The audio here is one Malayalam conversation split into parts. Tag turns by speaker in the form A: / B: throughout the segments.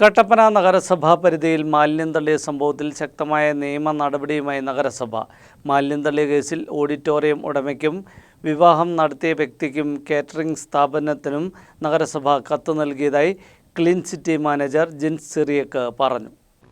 A: കട്ടപ്പന നഗരസഭാ പരിധിയിൽ മാലിന്യം തള്ളിയ സംഭവത്തിൽ ശക്തമായ നിയമ നടപടിയുമായി നഗരസഭ. മാലിന്യം തള്ളിയ കേസിൽ ഓഡിറ്റോറിയം ഉടമയ്ക്കും വിവാഹം നടത്തിയ വ്യക്തിക്കും കാറ്ററിംഗ് സ്ഥാപനത്തിനും നഗരസഭ കത്ത് നൽകിയതായി clean city manager Jins Cyriac പറഞ്ഞു.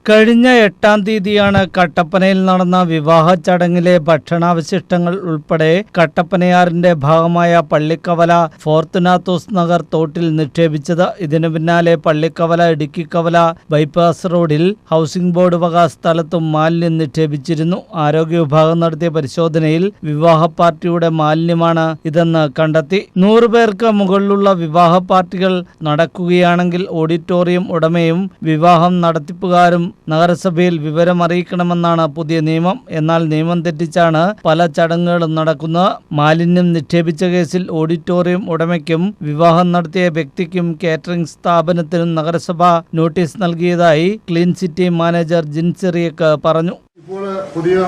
A: കഴിഞ്ഞ എട്ടാം തീയതിയാണ് കട്ടപ്പനയിൽ നടന്ന വിവാഹ ചടങ്ങിലെ ഭക്ഷണാവശിഷ്ടങ്ങൾ ഉൾപ്പെടെ കട്ടപ്പനയാറിന്റെ ഭാഗമായ പള്ളിക്കവല ഫോർത്തുനാത്തോസ് നഗർ തോട്ടിൽ നിക്ഷേപിച്ചത്. ഇതിനു പിന്നാലെ പള്ളിക്കവല ഇടുക്കിക്കവല ബൈപ്പാസ് റോഡിൽ ഹൗസിംഗ് ബോർഡ് വക സ്ഥലത്തും മാലിന്യം നിക്ഷേപിച്ചിരുന്നു. ആരോഗ്യ വിഭാഗം നടത്തിയ പരിശോധനയിൽ വിവാഹ പാർട്ടിയുടെ മാലിന്യമാണ് ഇതെന്ന് കണ്ടെത്തി. നൂറുപേർക്ക് മുകളിലുള്ള വിവാഹ പാർട്ടികൾ നടക്കുകയാണെങ്കിൽ ഓഡിറ്റോറിയം ഉടമയും വിവാഹം നടത്തിപ്പുകാരും നഗരസഭയിൽ വിവരം അറിയിക്കണമെന്നാണ് പുതിയ നിയമം. എന്നാൽ നിയമം തെറ്റിച്ചാണ് പല ചടങ്ങുകളും നടക്കുന്നത് മാലിന്യം നിക്ഷേപിച്ച കേസിൽ ഓഡിറ്റോറിയം ഉടമയ്ക്കും വിവാഹം നടത്തിയ വ്യക്തിക്കും കാറ്ററിംഗ് സ്ഥാപനത്തിനും നഗരസഭ നോട്ടീസ് നൽകിയതായി ക്ലീൻ സിറ്റി മാനേജർ ജിൻസെറിയക്ക് പറഞ്ഞു.
B: ഇപ്പോൾ പുതിയ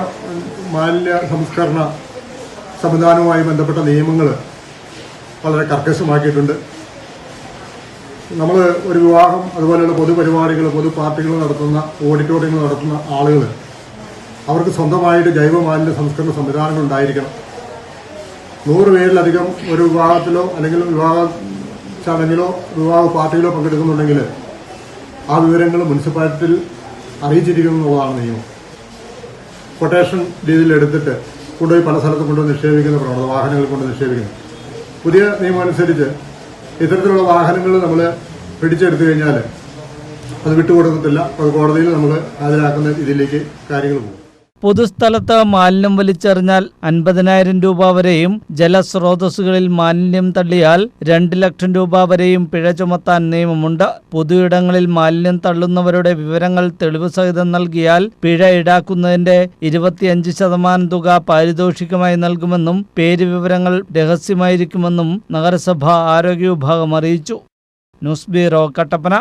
B: മാലിന്യ സംസ്കരണ സംവിധാനവുമായി ബന്ധപ്പെട്ട നിയമങ്ങൾ വളരെ കർക്കശമാക്കിയിട്ടുണ്ട്. നമ്മൾ ഒരു വിവാഹം അതുപോലെയുള്ള പൊതുപരിപാടികൾ പൊതു പാർട്ടികൾ നടത്തുന്ന ഓഡിറ്റോറിയങ്ങൾ നടത്തുന്ന ആളുകൾ അവർക്ക് സ്വന്തമായിട്ട് ജൈവ മാലിന്യ സംസ്കരണ സംവിധാനങ്ങൾ ഉണ്ടായിരിക്കണം. നൂറ് പേരിലധികം ഒരു വിവാഹത്തിലോ അല്ലെങ്കിൽ വിവാഹ ചടങ്ങിലോ വിവാഹ പാർട്ടിയിലോ പങ്കെടുക്കുന്നുണ്ടെങ്കിൽ ആ വിവരങ്ങൾ മുനിസിപ്പാലിറ്റിയിൽ അറിയിച്ചിരിക്കുന്നു എന്നുള്ളതാണ് നിയമം. കൊട്ടേഷൻ രീതിയിൽ എടുത്തിട്ട് കൊണ്ടുപോയി പല സ്ഥലത്ത് കൊണ്ടുപോയി നിക്ഷേപിക്കുന്ന പ്രവണത വാഹനങ്ങൾ കൊണ്ട് നിക്ഷേപിക്കുന്നു. പുതിയ നിയമം അനുസരിച്ച് ഇത്തരത്തിലുള്ള വാഹനങ്ങൾ നമ്മൾ പിടിച്ചെടുത്തു കഴിഞ്ഞാൽ അത് വിട്ടുകൊടുക്കത്തില്ല. അത് കോടതിയിൽ നമ്മൾ ഹാജരാക്കുന്ന ഇതിലേക്ക് കാര്യങ്ങൾ പോകും.
A: പൊതുസ്ഥലത്ത് മാലിന്യം വലിച്ചെറിഞ്ഞാൽ അൻപതിനായിരം രൂപ വരെയും ജലസ്രോതസ്സുകളിൽ മാലിന്യം തള്ളിയാൽ രണ്ട് ലക്ഷം രൂപ വരെയും പിഴ ചുമത്താൻ നിയമമുണ്ട്. പൊതുയിടങ്ങളിൽ മാലിന്യം തള്ളുന്നവരുടെ വിവരങ്ങൾ തെളിവ് സഹിതം നൽകിയാൽ പിഴ ഈടാക്കുന്നതിന്റെ ഇരുപത്തിയഞ്ച് ശതമാനം തുക പാരിതോഷികമായി നൽകുമെന്നും പേര് വിവരങ്ങൾ രഹസ്യമായിരിക്കുമെന്നും നഗരസഭ ആരോഗ്യ വിഭാഗം അറിയിച്ചു. News bureau Kattappana.